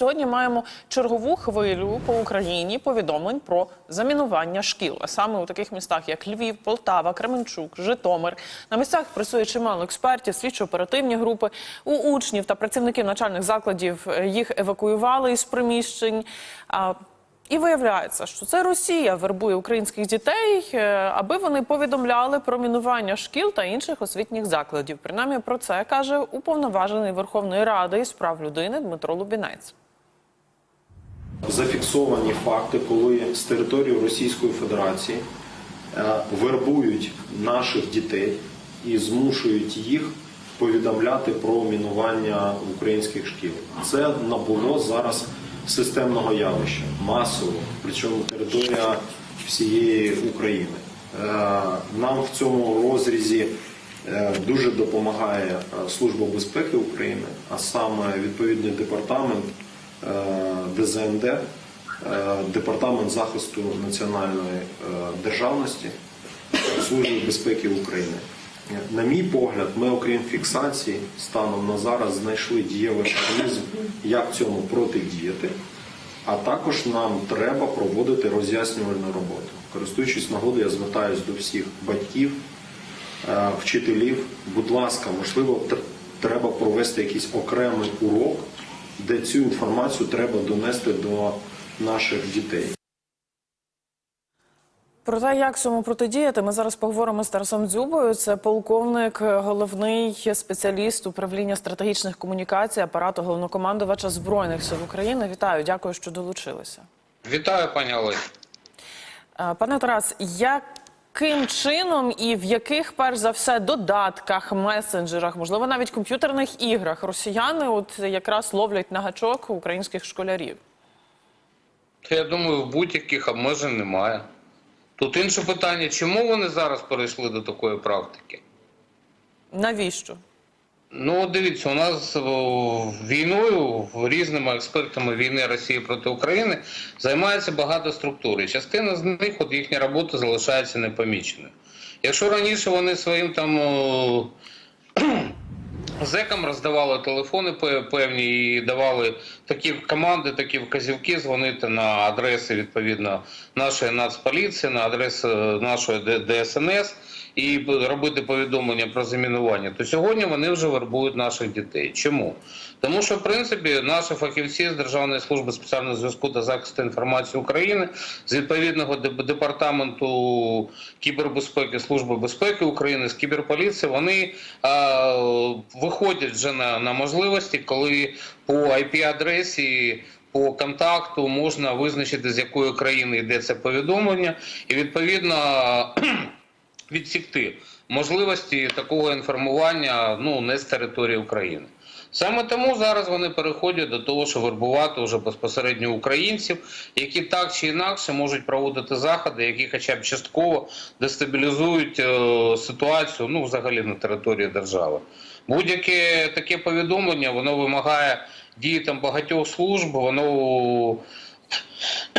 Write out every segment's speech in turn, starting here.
сьогодні маємо чергову хвилю по Україні повідомлень про замінування шкіл, а саме у таких містах, як Львів, Полтава, Кременчук, Житомир. На місцях працює чимало експертів, слідчо-оперативні групи. У учнів та працівників навчальних закладів е, їх евакуювали із приміщень. І виявляється, що це Росія вербує українських дітей, е, аби вони повідомляли про мінування шкіл та інших освітніх закладів. Принаймні про це каже уповноважений Верховної Ради із прав людини Дмитро Лубінець. Зафіксовані факти, коли з території Російської Федерації е, вербують наших дітей і змушують їх повідомляти про мінування українських шкіл. Це набуло зараз системного явища, масово, причому територія всієї України. Е, Нам в цьому розрізі е, дуже допомагає Служба безпеки України, а саме відповідний департамент ДЗНД, е, Департамент захисту національної е, державності Служби безпеки України. На мій погляд, ми, окрім фіксації, станом на зараз знайшли дієвий механізм, як цьому протидіяти. А також нам треба проводити роз'яснювальну роботу. Користуючись нагодою, я звертаюся до всіх батьків, е, вчителів. Будь ласка, можливо, треба провести якийсь окремий урок, де цю інформацію треба донести до наших дітей. Про те, як цьому протидіяти, ми зараз поговоримо з Тарасом Дзюбою. Це полковник, головний спеціаліст управління стратегічних комунікацій апарату головнокомандувача збройних сил України. Вітаю, дякую, що долучилися. Вітаю, пані Олесь. Е, Пане Тарас, яким чином і в яких, перш за все, додатках, месенджерах, можливо, навіть комп'ютерних іграх росіяни от якраз ловлять на гачок українських школярів? Я думаю, в будь-яких обмежень немає. Тут інше питання, чому вони зараз перейшли до такої практики? Навіщо? Ну, дивіться, у нас війною, різними експертами війни Росії проти України займається багато структур. І частина з них, от їхня робота залишається непоміченою. Якщо раніше вони своїм там зекам роздавали телефони певні і давали такі команди, такі вказівки дзвонити на адреси відповідно нашої нацполіції, на адреси нашої ДСНС і робити повідомлення про замінування, то сьогодні вони вже вербують наших дітей. Чому? Тому що, в принципі, наші фахівці з Державної служби спеціального зв'язку та захисту інформації України з відповідного деп- департаменту кібербезпеки Служби безпеки України з кіберполіції вони а, виходять вже на, на можливості, коли по IP-адресі. По контакту можна визначити, з якої країни йде це повідомлення, і відповідно відсікти можливості такого інформування ну не з території України. Саме тому зараз вони переходять до того, що вербувати вже безпосередньо українців, які так чи інакше можуть проводити заходи, які хоча б частково дестабілізують е, ситуацію ну взагалі на території держави. Будь-яке таке повідомлення воно вимагає дії там багатьох служб, воно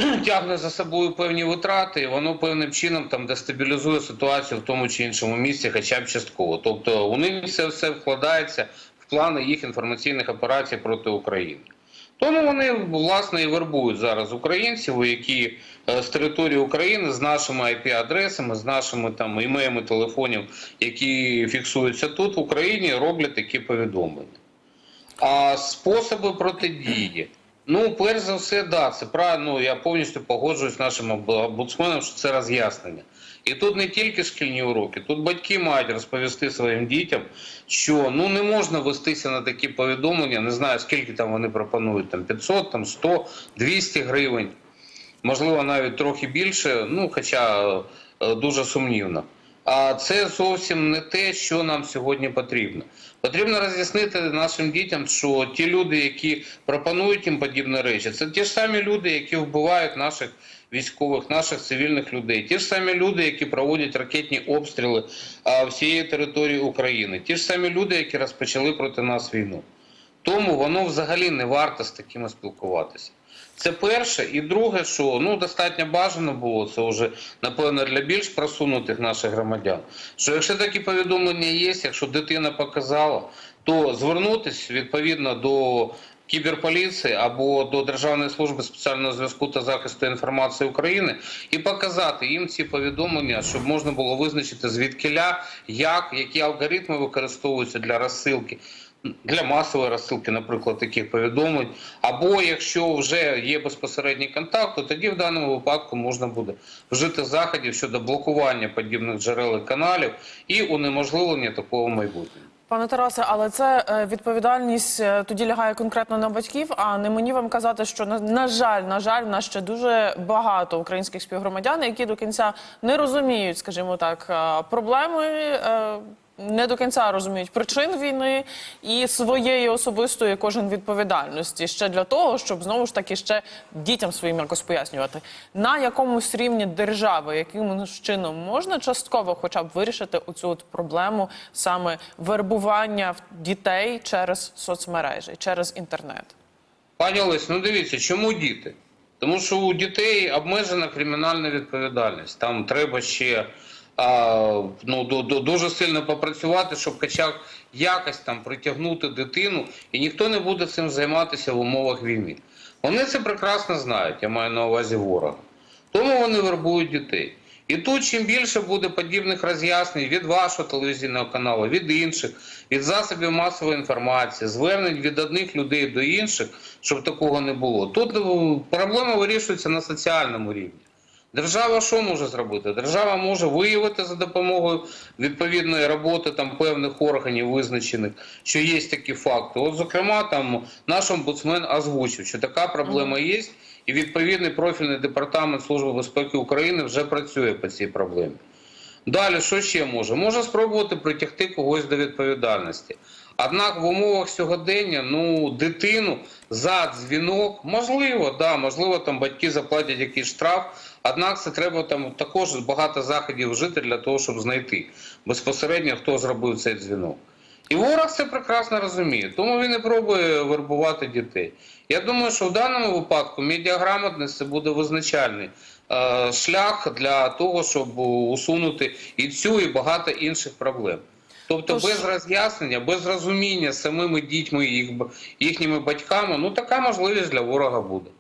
тягне за собою певні витрати, і воно певним чином там дестабілізує ситуацію в тому чи іншому місці, хоча б частково. Тобто у них це все вкладається в плани їх інформаційних операцій проти України. Тому вони власне і вербують зараз українців, які е, з території України з нашими IP-адресами, з нашими там імеями телефонів, які фіксуються тут в Україні, роблять такі повідомлення. А способи протидії. Ну, перш за все, да, це правильно. Я повністю погоджуюсь з нашим об- омбудсменом, що це роз'яснення. І тут не тільки шкільні уроки, тут батьки мають розповісти своїм дітям, що ну не можна вестися на такі повідомлення. Не знаю, скільки там вони пропонують, там 500, там 100, 200 гривень, можливо, навіть трохи більше, ну хоча е, дуже сумнівно. А це зовсім не те, що нам сьогодні потрібно. Потрібно роз'яснити нашим дітям, що ті люди, які пропонують їм подібні речі, це ті ж самі люди, які вбивають наших військових, наших цивільних людей, ті ж самі люди, які проводять ракетні обстріли всієї території України, ті ж самі люди, які розпочали проти нас війну. Тому воно взагалі не варто з такими спілкуватися. Це перше. І друге, що ну достатньо бажано було, це вже напевно для більш просунутих наших громадян. Що якщо такі повідомлення є, якщо дитина показала, то звернутися відповідно до кіберполіції або до Державної служби спеціального зв'язку та захисту інформації України і показати їм ці повідомлення, щоб можна було визначити звідкиля, як, які алгоритми використовуються для розсилки. Для масової розсилки, наприклад, таких повідомлень, або якщо вже є безпосередній контакт, то тоді в даному випадку можна буде вжити заходів щодо блокування подібних джерел і каналів і унеможливлення такого майбутнього. Пане Тарасе, але це е, відповідальність е, тоді лягає конкретно на батьків, а не мені вам казати, що на, жаль, на жаль, в нас ще дуже багато українських співгромадян, які до кінця не розуміють, скажімо так, е, проблеми. Не до кінця розуміють причин війни і своєї особистої кожен відповідальності ще для того, щоб знову ж таки ще дітям своїм якось пояснювати на якомусь рівні держави, яким чином можна частково, хоча б вирішити оцю от проблему саме вербування дітей через соцмережі, через інтернет. Пані Олесь, ну дивіться, чому діти? Тому що у дітей обмежена кримінальна відповідальність. Там треба ще ну, дуже сильно попрацювати, щоб хоча б якось там притягнути дитину, і ніхто не буде цим займатися в умовах війни. Вони це прекрасно знають, я маю на увазі ворога. Тому вони вербують дітей. І тут чим більше буде подібних роз'яснень від вашого телевізійного каналу, від інших, від засобів масової інформації, звернень від одних людей до інших, щоб такого не було. Тут ну, проблема вирішується на соціальному рівні. Держава що може зробити? Держава може виявити за допомогою відповідної роботи там певних органів визначених, що є такі факти. От, зокрема, там наш омбудсмен озвучив, що така проблема є, і відповідний профільний департамент Служби безпеки України вже працює по цій проблемі. Далі, що ще може? Може спробувати притягти когось до відповідальності. Однак в умовах сьогодення ну, дитину за дзвінок, можливо, да, можливо, там батьки заплатять якийсь штраф, однак це треба там також багато заходів вжити для того, щоб знайти безпосередньо, хто зробив цей дзвінок. І ворог це прекрасно розуміє, тому він і пробує вербувати дітей. Я думаю, що в даному випадку медіаграмотність це буде визначальний е, шлях для того, щоб усунути і цю, і багато інших проблем. Тобто Тож- без роз'яснення, без розуміння самими дітьми їх, їхніми батьками, ну така можливість для ворога буде.